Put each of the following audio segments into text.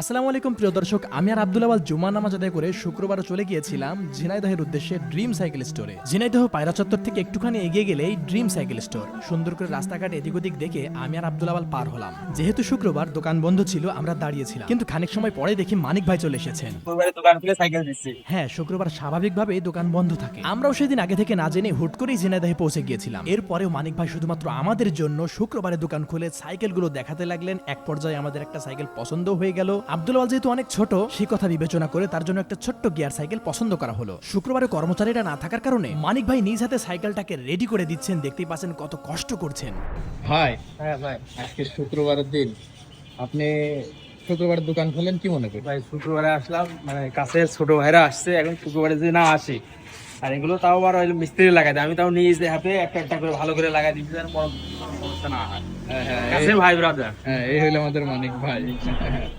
আসসালামু আলাইকুম প্রিয় দর্শক। আমি আর আব্দুল আওয়াল জুমা নামাজ আদায় করে শুক্রবার চলে গিয়েছিলাম ঝিনাইদহের উদ্দেশ্যে ড্রিম সাইকেল স্টোরে। ঝিনাইদহ পায়রা চত্বর থেকে একটুখানি এগিয়ে গেলেই ড্রিম সাইকেল স্টোর। সুন্দর করে রাস্তাঘাট এদিক ওদিক দেখে আমি আর আব্দুল পার হলাম। যেহেতু শুক্রবার দোকান বন্ধ ছিল আমরা দাঁড়িয়েছিলাম। কিন্তু খানিক সময় পরে দেখি মানিক ভাই চলে এসেছেন। দোকান খুলে সাইকেল দিচ্ছি হ্যাঁ শুক্রবার স্বাভাবিকভাবেই দোকান বন্ধ থাকে। আমরাও সেদিন আগে থেকে না জেনে হুট করেই ঝিনাইদহে পৌঁছে গিয়েছিলাম। এরপরেও মানিক ভাই শুধুমাত্র আমাদের জন্য শুক্রবারে দোকান খুলে সাইকেলগুলো দেখাতে লাগলেন। এক পর্যায়ে আমাদের একটা সাইকেল পছন্দ হয়ে গেল। আব্দুল আওয়াল যেহেতু অনেক ছোট সেই কথা বিবেচনা করে তার জন্য একটা ছোট্ট গিয়ার সাইকেল পছন্দ করা হলো। শুক্রবারে কর্মচারীরা না থাকার কারণে মানিক ভাই নিজ হাতে সাইকেলটাকে রেডি করে দিচ্ছেন দেখতেই পাচ্ছেন কত কষ্ট করছেন। ভাই হ্যাঁ ভাই আজকে শুক্রবারের দিন। আপনি শুক্রবারের দোকান খোলেন কি মনে করেন? ভাই শুক্রবারে আসলাম মানে কাছে ছোট ভাইরা আসছে এখন শুক্রবারে যদি না আসি। আর এগুলো তাও আবার মিস্ত্রি লাগাই দেয়। আমি তাও নিজ হাতে একটা একটা করে ভালো করে লাগাই দিচ্ছি সমস্যা না হয়। হ্যাঁ হ্যাঁ কাছে এই- ভাই ব্রাদার হ্যাঁ এই হইল আমাদের মানিক ভাই।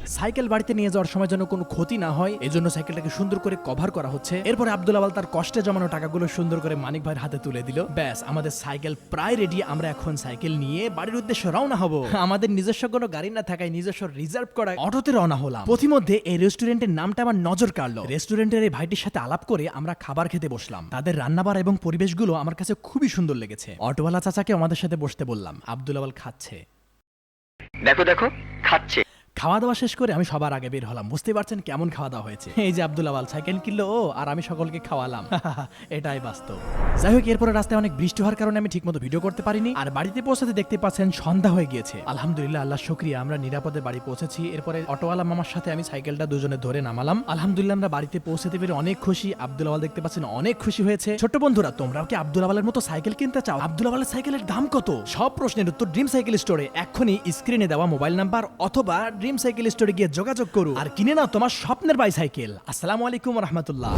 সাইকেল বাড়িতে নিয়ে যাওয়ার সময় যেন কোনো ক্ষতি না হয় এজন্য সাইকেলটাকে সুন্দর করে কভার করা হচ্ছে। এরপরে আব্দুল আওয়াল তার কষ্টে জমানো টাকাগুলো সুন্দর করে মানিক ভাইয়ের হাতে তুলে দিল। ব্যাস আমাদের সাইকেল প্রায় রেডি আমরা এখন সাইকেল নিয়ে বাড়ির উদ্দেশ্যে রওনা হব। আমাদের নিজস্ব কোনো গাড়ি না থাকায় নিজস্ব রিজার্ভ করা অটোতে রওনা হলাম। পথিমধ্যে এই রেস্টুরেন্টের নামটা আমার নজর কাড়লো। রেস্টুরেন্টের এই ভাইটির সাথে আলাপ করে আমরা খাবার খেতে বসলাম। তাদের রান্নাবার এবং পরিবেশগুলো আমার কাছে খুবই সুন্দর লেগেছে। অটোওয়ালা চাচাকে আমাদের সাথে বসতে বললাম। আব্দুল আওয়াল খাচ্ছে। দেখো দেখো খাচ্ছে। খাওয়া দাওয়া শেষ করে আমি সবার আগে বের হলাম। বুঝতে পারছেন কেমন খাওয়া দাওয়া হয়েছে। এই যে আব্দুল আওয়াল সাইকেল কিনলো ও, আর আমি সকলকে খাওয়ালাম। এটাই বাস্তব। যাই হোক, এরপরে রাস্তায় অনেক বৃষ্টি হওয়ার কারণে আমি ঠিকমতো ভিডিও করতে পারিনি। আর বাড়িতে পৌঁছাতে দেখতে পাচ্ছেন সন্ধ্যা হয়ে গিয়েছে। আলহামদুলিল্লাহ, আল্লাহ শুক্রিয়া। আমরা নিরাপদে বাড়ি পৌঁছেছি। এরপরে অটোওয়ালা মামার সাথে আমি সাইকেলটা দুজনে ধরে নামালাম। আলহামদুলিল্লাহ, আমরা বাড়িতে পৌঁছাতে পেরে অনেক খুশি। আব্দুল দেখতে পাচ্ছেন অনেক খুশি হয়েছে। ছোট বন্ধুরা, তোমরাও কি আব্দুল আওয়ালের মতো সাইকেল কিনতে চাও? আব্দুল সাইকেলের দাম কত? সব প্রশ্নের উত্তর ড্রিম সাইকেল স্টোরে এখনই স্ক্রিনে দেওয়া মোবাইল নাম্বার অথবা ড্রিম সাইকেল স্টোরে গিয়ে যোগাযোগ করো। আর কিনে নাও তোমার স্বপ্নের বাইসাইকেল আসসালামু আলাইকুম রহমতুল্লাহ।